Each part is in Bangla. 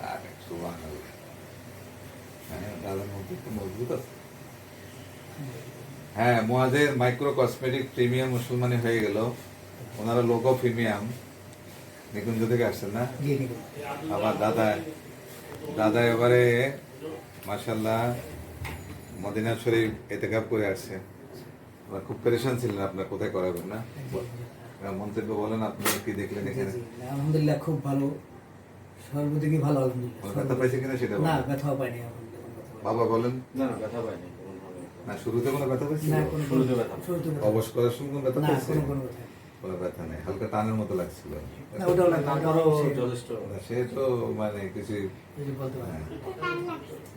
হ্যাঁ। হ্যাঁ মোয়াজের মাইক্রো কসমেটিক প্রিমিয়াম মুসলমানি হয়ে গেল। ওনারা লোগো প্রিমিয়াম নিকুঞ্জ থেকে আসছেন না? আমার দাদা দাদা এবারে মাসাল্লাহ মদিনা শরীফ এতেকাপ করে আসছে। আপনার খুব পেরেশান ছিলেন আপনার কোথায় করাবেন না? মন্তব্য বলেন আপনি কি দেখলেন এখানে? আলহামদুলিল্লাহ খুব ভালো। সর্বদিকই ভালো ব্যথা পাইছে কিনা সেটা না ব্যথাও পাইনি ব্যথা পাইনি। বাবা বলেন। না না ব্যথা পাইনি না শুরুতে কোনো ব্যথা পাইছিল না শুরুতে ব্যথা। অবশ করার সময় কোনো ব্যথা পাইছে? কোনো কোনো ব্যথা কোনো ব্যথা নেই হালকা টানের মতো লাগছিল। না ওটাও না তারপরও ওটাও যথেষ্ট। সে তো মানে কিছু কিছু বলতে পারি না।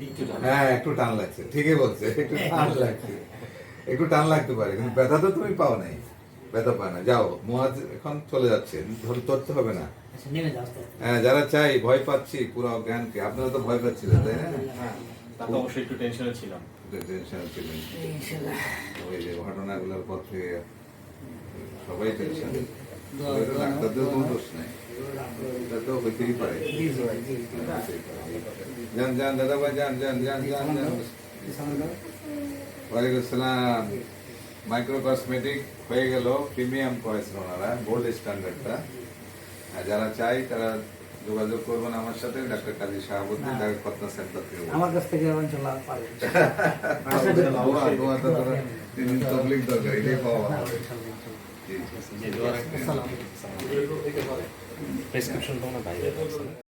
একটু টান। হ্যাঁ একটু টান লাগছে ঠিকই বলছে একটু টান লাগছে। একটু টান লাগতে পারে কিন্তু ব্যথা তো তুমি পাও নাই। ব্যথা পায় না। যাও মোয়াজ এখন চলে যাচ্ছে ধরতে হবে না। আচ্ছা হ্যাঁ যারা চাই ভয় পাচ্ছি পুরো জ্ঞানকে। আপনারা তো ভয় পাচ্ছিলেন তাই না? হ্যাঁ তা তো অবশ্যই একটু টেনশনে ছিলাম। টেনশন ছিলেন। ওই যে ঘটনাগুলোর পর থেকে সবাই টেনশন ডাক্তারদের কোনো দোষ নাই। তো হইতেই পারে। জি জি জি। যান যান দাদা ভাই যান যান যান যান। যান ওয়ালাইকুম আসসালাম। মাইক্রো কসমেটিক হয়ে গেল প্রিমিয়াম করেছেন ওনারা গোল্ড স্ট্যান্ডার্ডটা আর যারা চাই তারা যোগাযোগ করবেন আমার সাথে ডাক্তার কাজী শাহাবুদ্দিন। ডাক্তার পত্না সেন্টার থেকে আমার কাছ থেকে তিন দিন তবলিগ দরকার এটাই পাওয়া প্রেসক্রিপশন তো আমার বাইরে